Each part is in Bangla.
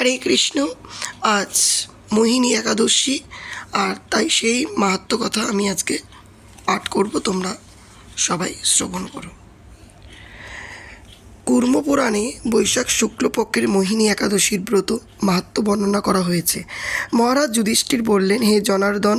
হরে কৃষ্ণ, আজ মোহিনী একাদশী, আর তাই সেই মাহাত্ম কথা আমি আজকে পাঠ করব, তোমরা সবাই শ্রবণ করো। কুর্মপুরাণে বৈশাখ শুক্লপক্ষের মোহিনী একাদশীর ব্রত মাহাত্ম বর্ণনা করা হয়েছে। মহারাজ যুধিষ্ঠির বললেন, হে জনার্দন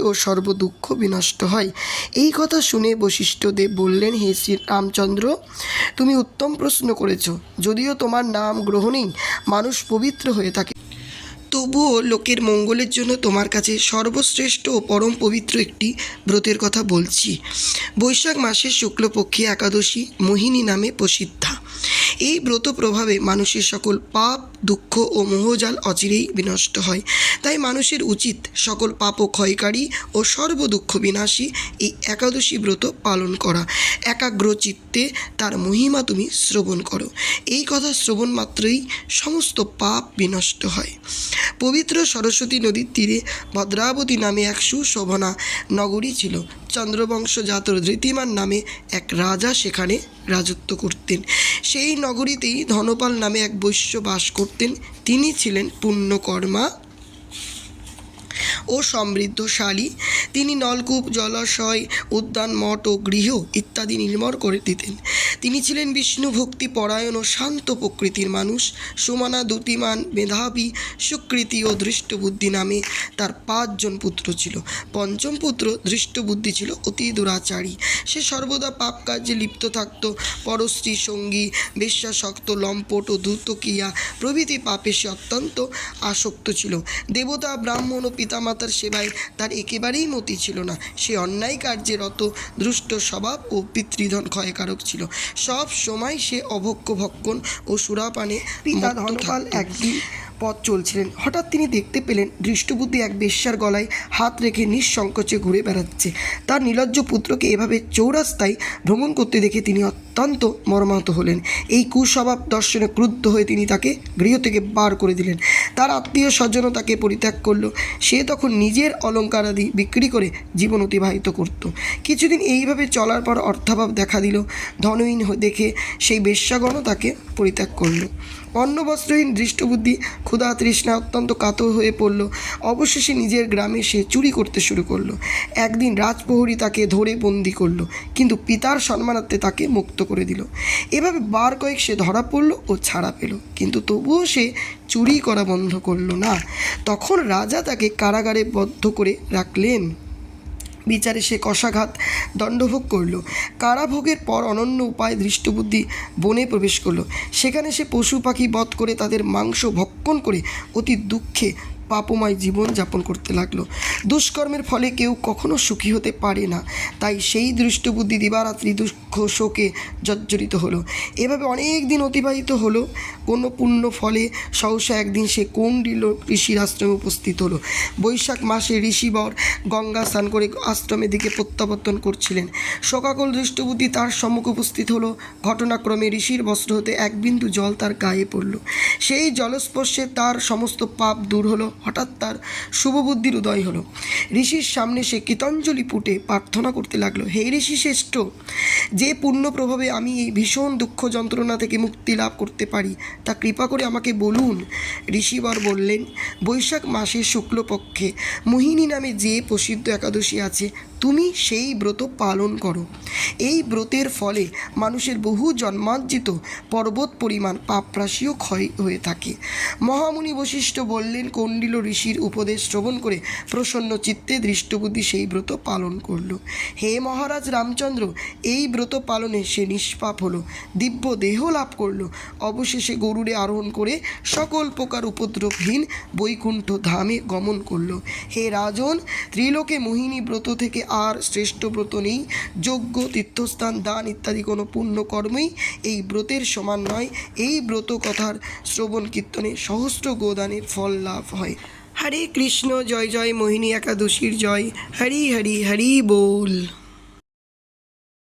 ও সর্বদুঃখ বিনষ্ট হয়। এই কথা শুনে বশিষ্ঠদেব বললেন, হে শ্রী রামচন্দ্র তুমি উত্তম প্রশ্ন করেছ। যদিও তোমার নাম গ্রহণেই মানুষ পবিত্র হয়ে থাকে। তবুও লোকের মঙ্গলের জন্য তোমার কাছে সর্বশ্রেষ্ঠ ও পরম পবিত্র একটি ব্রতের কথা বলছি। বৈশাখ মাসের শুক্লপক্ষী একাদশী মোহিনী নামে প্রসিদ্ধা। এই ব্রত প্রভাবে মানুষের সকল পাপ, দুঃখ ও মোহজাল অচিরেই বিনষ্ট হয়। তাই মানুষের উচিত সকল পাপ ও ক্ষয়কারী ও সর্বদুঃখ বিনাশী এই একাদশী ব্রত পালন করা। একাগ্র চিত্তে তার মহিমা তুমি শ্রবণ করো। এই কথা শ্রবণ মাত্রই সমস্ত পাপ বিনষ্ট হয়। পবিত্র সরস্বতী নদীর তীরে ভদ্রাবতী নামে এক সুশোভনা নগরী ছিল। চন্দ্রবংশজাত ধৃতিমান নামে এক রাজা সেখানে রাজত্ব করতেন। সেই নগরীতেই ধনপাল নামে এক বৈশ্য বাস করতেন। তিনি ছিলেন পুণ্যকর্মা ও সমৃদ্ধশালী। তিনি নলকূপ, জলাশয়, উদ্যান, মঠ ও গৃহ ইত্যাদি নির্মাণ করে দিতেন। তিনি ছিলেন বিষ্ণু ভক্তি পরায়ণ ও শান্ত প্রকৃতির মানুষ। সুমানা দুতিমান মেধাবী, সুকৃতি ও দৃষ্টবুদ্ধি নামে তার পাঁচজন পুত্র ছিল। পঞ্চম পুত্র দৃষ্টবুদ্ধি ছিল অতি দুরাচারী। সে সর্বদা পাপ কাজে লিপ্ত থাকত। পরশ্রী সঙ্গী বিশ্বাসক্ত লম্পট ও ধূতকিয়া প্রভৃতি পাপে সে অত্যন্ত আসক্ত ছিল। দেবতা, ব্রাহ্মণ ও পিতামাতার সেবায় তার একেবারেই মতি ছিল না। সে অন্যায় কার্যে রত, দুষ্ট স্বভাব ও পিতৃধন ক্ষয়কারক ছিল। সব সময় সে অভক্ষ ভক্ষণ ও সুরাপানে পিতা ধনপাল একদিন পথ চলছিলেন। হঠাৎ তিনি দেখতে পেলেন দৃষ্টবুদ্ধি এক বেশ্যার গলায় হাত রেখে নিঃসংকোচে ঘুরে বেড়াচ্ছে। তার নিলজ্জ পুত্রকে এভাবে চৌরাস্তায় ভ্রমণ করতে দেখে তিনি অত্যন্ত মর্মাহত হলেন। এই কুস্বভাব দর্শনে ক্রুদ্ধ হয়ে তিনি তাকে গৃহ থেকে বার করে দিলেন। তার আত্মীয় স্বজনও তাকে পরিত্যাগ করল। সে তখন নিজের অলঙ্কারাদি বিক্রি করে জীবন অতিবাহিত করত। কিছুদিন এইভাবে চলার পর অর্থাভাব দেখা দিল। ধনহীন দেখে সেই বেশ্যাগণও তাকে পরিত্যাগ করল। অন্ন বস্ত্রহীন দৃষ্টবুদ্ধি ক্ষুধা তৃষ্ণা অত্যন্ত কাতর হয়ে পড়ল। অবশেষে নিজের গ্রামে সে চুরি করতে শুরু করল। একদিন রাজপ্রহরী তাকে ধরে বন্দি করল, কিন্তু পিতার সম্মানার্থে তাকে মুক্ত করে দিল। এভাবে বার কয়েক সে ধরা পড়ল ও ছাড়া পেল। কিন্তু তবুও সে চুরি করা বন্ধ করল না। তখন রাজা তাকে কারাগারে বদ্ধ করে রাখলেন। বিচারে সে কষাঘাত দণ্ডভোগ করল। কারাভোগের পর অনন্য উপায় দৃষ্টবুদ্ধি বনে প্রবেশ করল। সেখানে সে পশু পাখি বধ করে তাদের মাংস ভক্ষণ করে অতি দুঃখে পাপময় জীবন যাপন করতে লাগল। দুষ্কর্মের ফলে কেউ কখনো সুখী হতে পারে না। তাই সেই দৃষ্টবুদ্ধি দিবারাত্রি দুঃখ শোকে জর্জরিত হলো। এভাবে অনেক দিন অতিবাহিত হলো। কোনো পুণ্য ফলে সহসা একদিন সে কৌন্ডিল ঋষির আশ্রমে উপস্থিত হলো। বৈশাখ মাসে ঋষিবর গঙ্গা স্নান করে আশ্রমের দিকে প্রত্যাবর্তন করছিলেন। শোকাকল দৃষ্টবুদ্ধি তার সম্মুখে উপস্থিত হলো। ঘটনাক্রমে ঋষির বস্ত্র হতে এক বিন্দু জল তার গায়ে পড়ল। সেই জলস্পর্শে তার সমস্ত পাপ দূর হলো। হঠাৎ তার শুভবুদ্ধির উদয় হলো। ঋষির সামনে সে কীতাঞ্জলি পুটে প্রার্থনা করতে লাগল, হে ঋষি শ্রেষ্ঠ, যে পূর্ণ প্রভাবে আমি এই ভীষণ দুঃখ যন্ত্রণা থেকে মুক্তি লাভ করতে পারি, তা কৃপা করে আমাকে বলুন। ঋষিবর বললেন, বৈশাখ মাসের শুক্লপক্ষে মোহিনী নামে যে প্রসিদ্ধ একাদশী আছে, তুমি সেই ব্রত পালন করো। এই ব্রতের ফলে মানুষের বহু জন্মার্জিত পর্বত পরিমাণ পাপরাশিও ক্ষয় হয়ে থাকে। মহামুনি বশিষ্ঠ বললেন মার্কণ্ডিল ঋষির উপদেশ শ্রবণ করে প্রসন্ন চিত্তে দৃষ্টবুদ্ধি সেই ব্রত পালন করল। হে মহারাজ রামচন্দ্র, এই ব্রত পালনে সে নিষ্পাপ হলো, দিব্য দেহ লাভ করল। অবশেষে গরুরে আরোহণ করে সকল প্রকার উপদ্রবহীন বৈকুণ্ঠ ধামে গমন করল। হে রাজন, ত্রিলোকে মোহিনী ব্রত থেকে আর শ্রেষ্ঠ ব্রত নেই। যজ্ঞ, তীর্থস্থান, দান ইত্যাদি কোনো পুণ্য কর্মই এই ব্রতের সমান নয়। এই ব্রত কথার শ্রবণ কীর্তনে সহস্র গোদানের ফল লাভ হয়। হরে কৃষ্ণ জয় জয় মোহিনী একাদশীর জয়। হরি হরি হরি বোল।